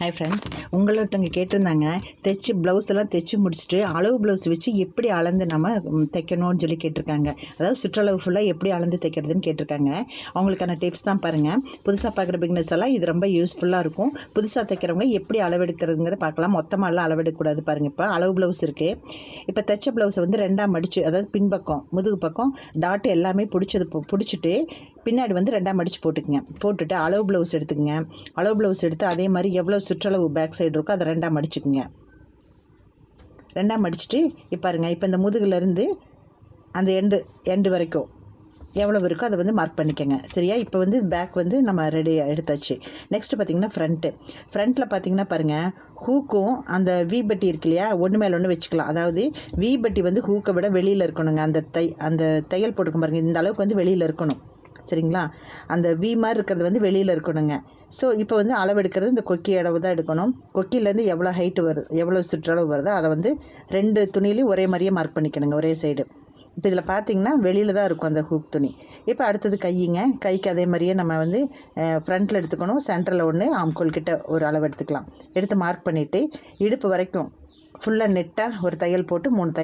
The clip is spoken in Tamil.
ஹாய் ஃப்ரெண்ட்ஸ் உங்களை ஒருத்தவங்க கேட்டிருந்தாங்க தைச்சு ப்ளவுஸ் எல்லாம் தைச்சு முடிச்சுட்டு அளவு ப்ளவுஸ் வச்சு எப்படி அளந்து நம்ம தைக்கணும்னு சொல்லி கேட்டிருக்காங்க. அதாவது சுற்றளவு ஃபுல்லாக எப்படி அளந்து தைக்கிறதுன்னு கேட்டிருக்காங்க. அவங்களுக்கான டிப்ஸ் தான் பாருங்கள் புதுசாக பார்க்குற பிக்னஸ் எல்லாம் இது ரொம்ப யூஸ்ஃபுல்லாக இருக்கும். புதுசாக தைக்கிறவங்க எப்படி அளவெடுக்கிறதுங்கிறத பார்க்கலாம். மொத்தமாக எல்லாம் அளவெடுக்கக்கூடாது பாருங்கள் இப்போ அளவு ப்ளவுஸ் இருக்குது இப்போ தைச்ச ப்ளவுஸை வந்து ரெண்டாக மடிச்சு அதாவது பின்பக்கம் முதுகு பக்கம் டாட் எல்லாமே பிடிச்சது பிடிச்சிட்டு பின்னாடி வந்து ரெண்டாக மடித்து போட்டுக்குங்க. போட்டுட்டு அளவு ப்ளவுஸ் எடுத்துக்கங்க. அளவு ப்ளவுஸ் எடுத்து அதே மாதிரி எவ்வளோ சுற்றளவு பேக் சைடு இருக்கோ அதை ரெண்டாக மடிச்சுக்குங்க ரெண்டாக மடிச்சுட்டு இப்போ பாருங்க இப்போ இந்த முதுகுலேருந்து அந்த எண்டு எண்டு வரைக்கும் எவ்வளோ இருக்கோ அதை வந்து மார்க் பண்ணிக்கோங்க. சரியா? இப்போ வந்து பேக் வந்து நம்ம ரெடி எடுத்தாச்சு. நெக்ஸ்ட்டு பார்த்தீங்கன்னா ஃப்ரண்ட்டு ஃப்ரண்ட்டில் பார்த்தீங்கன்னா பாருங்கள் ஹூக்கும் அந்த வி பட்டி இருக்கு இல்லையா? ஒன்று மேலே ஒன்று வச்சுக்கலாம். அதாவது வி பட்டி வந்து ஹூக்கை விட வெளியில் இருக்கணுங்க. அந்த தை அந்த தையல் போட்டுக்கும் பாருங்கள் இந்த அளவுக்கு வந்து வெளியில் இருக்கணும். சரிங்களா? அந்த வி மாதிரி இருக்கிறது வந்து வெளியில் இருக்கணுங்க. ஸோ இப்போ வந்து அளவெடுக்கிறது இந்த கொக்கி அளவு தான் எடுக்கணும். கொக்கியிலேருந்து எவ்வளோ ஹைட்டு வருது எவ்வளோ சுற்றளவு வருதோ அதை வந்து ரெண்டு துணிலையும் ஒரே மாதிரியே மார்க் பண்ணிக்கணுங்க ஒரே சைடு இப்போ இதில் பார்த்தீங்கன்னா வெளியில் தான் இருக்கும் அந்த ஹூக் துணி. இப்போ அடுத்தது கையிங்க கைக்கு அதே மாதிரியே நம்ம வந்து ஃப்ரண்ட்டில் எடுத்துக்கணும் சென்டரில் ஒன்று ஆம்கோல் கிட்ட ஒரு அளவு எடுத்துக்கலாம். எடுத்து மார்க் பண்ணிவிட்டு இடுப்பு வரைக்கும் ஃபுல்லாக நெட்டாக ஒரு தையல் போட்டு மூணு தையல்